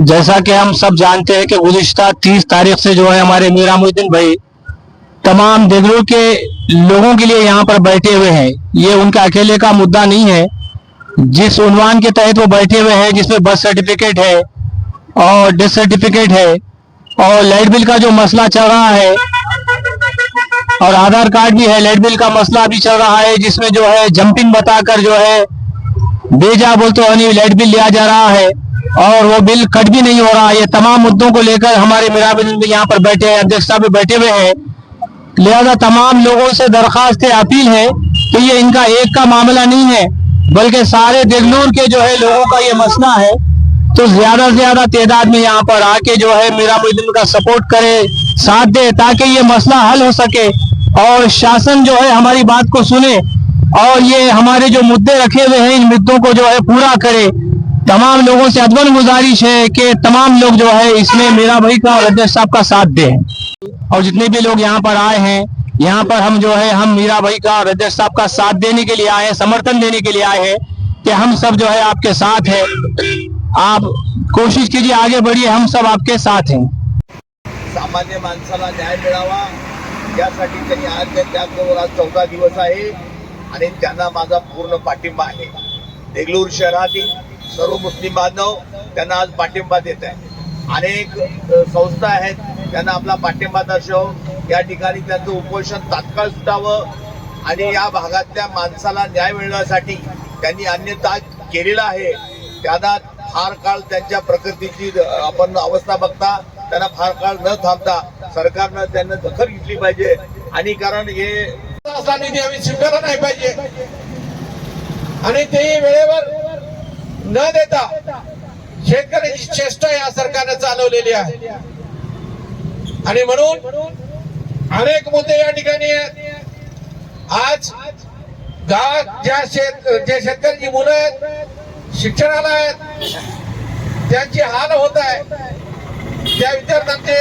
जैसा कि हम सब जानते हैं कि गुजश्ता तीस तारीख से जो है हमारे मीरा मोहद्दीन भाई तमाम देगलूर के लोगों के लिए यहाँ पर बैठे हुए हैं। ये उनका अकेले का मुद्दा नहीं है। जिस उन्वान के तहत वो बैठे हुए हैं, जिसमें बर्थ सर्टिफिकेट है और डेथ सर्टिफिकेट है और लाइट बिल का जो मसला चल रहा है और आधार कार्ड भी है लाइट बिल का मसला भी चल रहा है, जिसमें जो है जंपिंग बताकर जो है, बेजा बोलते लाइट बिल लिया जा रहा है। और वो बिल कट भी नहीं हो रहा है। ये तमाम मुद्दों को लेकर हमारे मिराबिल भी यहाँ पर बैठे हैं अध्यक्ष साहब भी बैठे हुए हैं। लिहाजा तमाम लोगों से दरखास्त है अपील है कि ये इनका एक का मामला नहीं है बल्कि सारे देगलूर के जो है लोगों का ये मसला है। तो ज्यादा से ज्यादा तादाद में यहाँ पर आके जो है मीरा मुद्दीन का सपोर्ट करे साथ दे ताकि ये मसला हल हो सके और शासन जो है हमारी बात को सुने और ये हमारे जो मुद्दे रखे हुए हैं इन मुद्दों को जो है पूरा करे। तमाम लोगों से अदबन गुजारिश है कि तमाम लोग जो है इसमें मेरा भाई का और अध्यक्ष साहब का साथ दें। और जितने भी लोग यहाँ पर आए हैं, यहाँ पर हम जो है, हम मीरा भाई का और अध्यक्ष साहब का साथ देने के लिए आए हैं, समर्थन देने के लिए आए हैं कि हम सब जो है आपके साथ हैं। आप कोशिश कीजिए आगे बढ़िए, हम सब आपके साथ हैं। सामान्य माणसाला न्याय मिळावा, यासाठी त्यांनी आज आज चौथा दिवस आहे आणि त्यांना माझा पूर्ण पाठिंबा आहे. देगलूर शहरातील सर्व मुस्लिम बांधव त्यांना आज पाठिंबा देत आहे अनेक संस्था आहेत त्यांना आपला पाठिंबा दर्शव. या ठिकाणी त्यांचं उपोषण तात्काळ सुटावं आणि या भागातल्या माणसाला न्याय मिळण्यासाठी त्यांनी अन्यथा केलेला आहे. त्यांना फार काळ त्यांच्या प्रकृतीची आपण अवस्था बघता त्यांना फार काळ न थांबता सरकारनं त्यांना दखल घेतली पाहिजे. आणि कारण हे असा निधी स्वीकारला नाही पाहिजे. आणि तेही वेळेवर न देता शेतकऱ्याची चेष्टा या सरकारने चालवलेली आहे. आणि म्हणून अनेक मुद्दे या ठिकाणी आज गावात ज्या शेत जे शेतकऱ्याची मुलं आहेत शिक्षणाला आहेत त्यांची हाल होत आहे. त्या विद्यार्थ्यांचे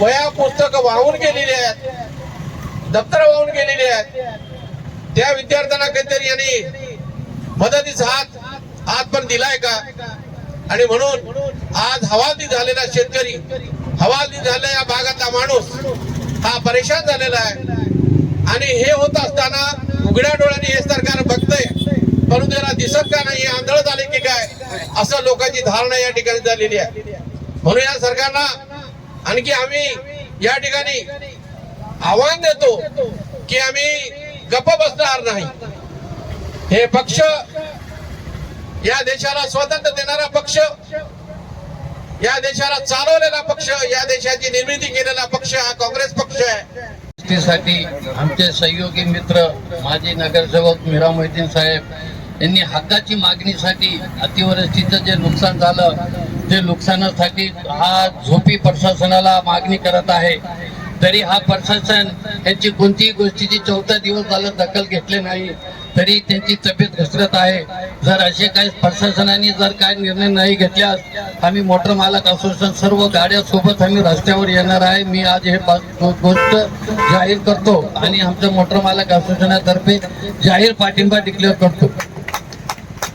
वया पुस्तक वाहून गेलेली आहेत दप्तर वाहून गेलेली आहेत. त्या विद्यार्थ्यांना काहीतरी यांनी मदतीचा हात हात पण दिलाय का? आणि म्हणून आज हवालदी झालेला शेतकरी हवालदी झालेला या भागातला माणूस हा परेशान झालेला आहे. आणि हे होत असताना उघड्या डोळ्याने हे सरकार बघतंय. परंतु याला दिसत का नाही आंधळ झाले की काय असं लोकांची धारणा या ठिकाणी झालेली आहे. म्हणून या सरकारला आणखी आम्ही या ठिकाणी आव्हान देतो की आम्ही गप्प बसणार नाही. हे पक्ष या देशाला स्वातंत्र्य देणारा पक्ष या देशाला चालवलेला पक्ष या देशाची निर्मिती केलेला पक्ष हा काँग्रेस पक्ष आहे. साठी आमचे सहयोगी मित्र माजी नगरसेवक मीरा मोहितीन साहेब यांनी हक्काची मागणीसाठी अतिवृष्टीचं जे नुकसान झालं ते नुकसानासाठी हा झोपी प्रशासनाला मागणी करत आहे. तरी हा प्रशासन यांची कोणतीही गोष्टीची चौथा दिवस झालं दखल घेतले नाही तरी त्यांची तब्येत घसरत आहे. जर असे काही प्रशासनाने जर काय निर्णय नाही घेतल्यास आम्ही मोटर मालक असोसिएशन सर्व गाड्या सोबत आम्ही रस्त्यावर येणार आहे. मी आज हे गोष्ट जाहीर करतो आणि आमच्या मोटर मालक असोसिएशनातर्फे जाहीर पाठिंबा डिक्लेअर करतो.